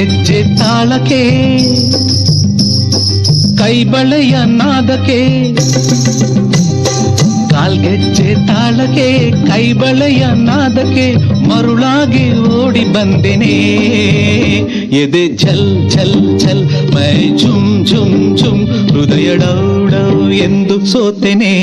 ತಾಳಕ್ಕೆ ಕೈಬಳೆಯ ನಾದಕ್ಕೆ ಕಾಲ್ಗೆಜ್ಜೆ ತಾಳಕ್ಕೆ ಕೈಬಳೆಯ ನಾದಕ್ಕೆ ಮರುಳಾಗಿ ಓಡಿ ಬಂದೆನೆ ಎದೆ ಝಲ್ ಝಲ್ ಝಲ್ ಮೈ ಝುಮ್ ಝುಮ್ ಝುಮ್ ಹೃದಯ ಡೌ ಡೌ ಎಂದು ಸೋತೆನೆ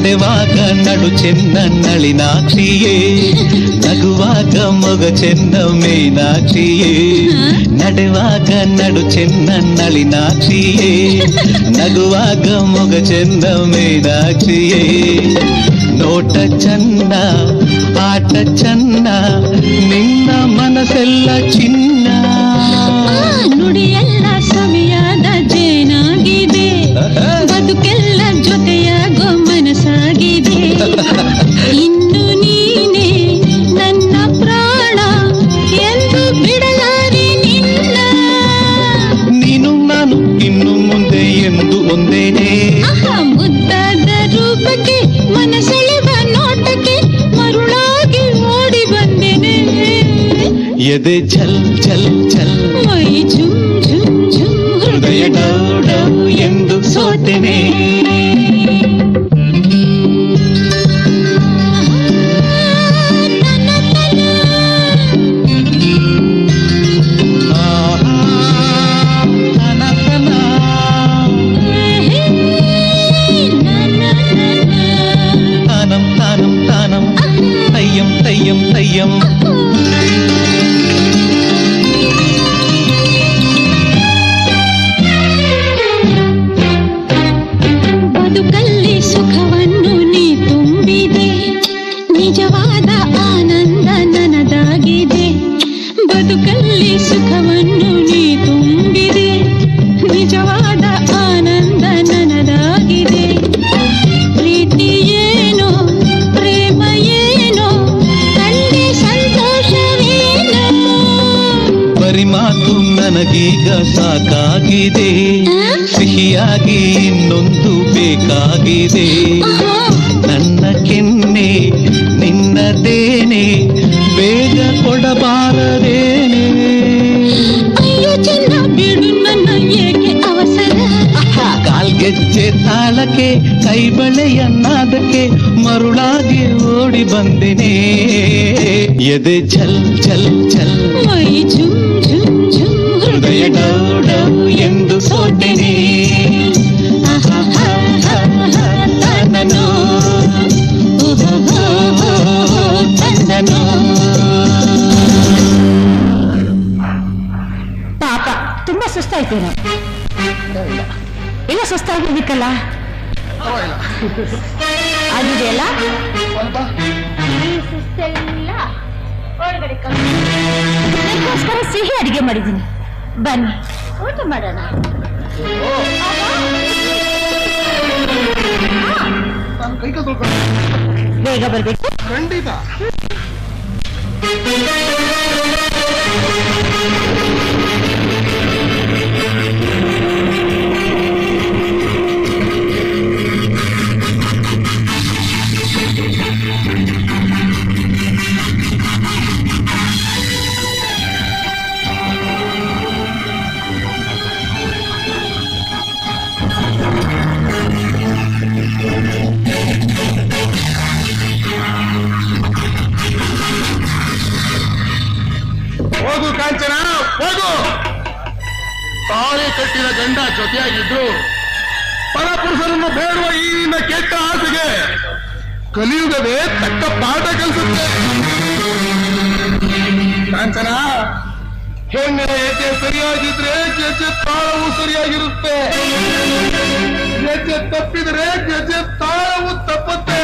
ನಡೆವಾಗ ನಡು ಚೆನ್ನ ನಳಿನಾಕ್ಷಿಯೇ ನಗುವಾಗ ಮೊಗ ಚೆನ್ನ ಮೀನಾಕ್ಷಿಯೇ ನಡೆವಾಗ ನಡು ಚೆನ್ನ ನಳಿನಾಕ್ಷಿಯೇ ನಗುವಾಗ ಮೊಗ ಚೆನ್ನ ಮೀನಾಕ್ಷಿಯೇ ನೋಟ ಚನ್ನ ಆಟ ಚನ್ನ ನಿನ್ನ ಮನಸ್ಸೆಲ್ಲ ಚಿನ್ನ ఎదే చల్ చల్ చల్. మై జుమ్ జుమ్ జుమ్ హృదయ డౌ డౌ ఎందు సోతినే. ನಿಜವಾದ ಆನಂದ ನನದಾಗಿದೆ. ಬದುಕಲ್ಲಿ ಸುಖವನ್ನು ನೀ ತುಂಬಿದೆ. ನಿಜವಾದ ಆನಂದ ನನದಾಗಿದೆ. ಪ್ರೀತಿ ಏನೋ ಪ್ರೇಮ ಏನೋ ಅಲ್ಲಿ ಸಂತೋಷವೇನೋ? ಪರಿಮಾತು ನನಗೀಗ ಸಾಕಾಗಿದೆ. ಸಿಹಿಯಾಗಿ ಇನ್ನೊಂದು ಬೇಕಾಗಿದೆ. ನಿನ್ನದೇನೆ ಬೇಗ ಕೊಡಬಾರದೇನೆ ಅಯ್ಯೋ ಚೆನ್ನ ಬಿಡು ನನ್ನ ಏಕೆ ಅವಸರ ಕಾಲ್ಗೆಜ್ಜೆ ತಾಳಕ್ಕೆ ಕೈಬಳೆಯ ನಾದಕ್ಕೆ ಮರುಳಾಗಿ ಓಡಿ ಬಂದೆನೆ ಎದೆ ಛಲ್ ಛಲ್ ಛಲ್ ಮೈ ಝುಮ್ ಝುಮ್ ಝುಮ್ ಹೃದಯ ಡೌ ಡೌ ಎಂದು ಸೋತೆನೆ ಇಲ್ಲ ಸುಸ್ತಾಗಿರ್ಬೇಕಲ್ಲ ಆಗಿದೆಯಲ್ಲ ನಿಮಗೋಸ್ಕರ ಸಿಹಿ ಅಡಿಗೆ ಮಾಡಿದ್ದೀನಿ. ಬನ್ನಿ. ಊಟ ಮಾಡೋಣ? ಬೇಗ ಬರ್ಬೇಕು. ಖಂಡಿತ. ತಾಳಿ ಕಟ್ಟಿದ ಗಂಡ ಜೊತೆಯಾಗಿದ್ದು ಬೇಡುವ ಈ ಕೆಟ್ಟ ಆಸೆಗೆ ಕಲಿಯುಗವೇ ತಕ್ಕ ಪಾಠ ಕಲಿಸುತ್ತೆ. ಕಾಂಚನ ಹೆಣ್ಣಿನ ಹೆಜ್ಜೆ ಸರಿಯಾಗಿದ್ರೆ ಗೆಜ್ಜೆ ತಾಳವು ಸರಿಯಾಗಿರುತ್ತೆ. ಗೆಜ್ಜೆ ತಪ್ಪಿದ್ರೆ ಗೆಜ್ಜೆ ತಾಳವು ತಪ್ಪುತ್ತೆ.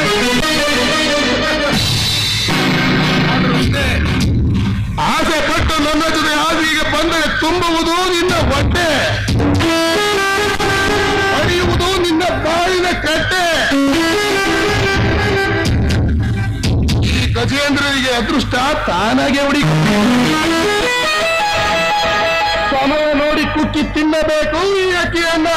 ಈ ಗಜೇಂದ್ರನಿಗೆ ಅದೃಷ್ಟ ತಾನಾಗೆ ಹುಡಿ ಸಮಯ ನೋಡಿ ಕುಕ್ಕಿ ತಿನ್ನಬೇಕು ಈ ಅಕ್ಕಿಯನ್ನ.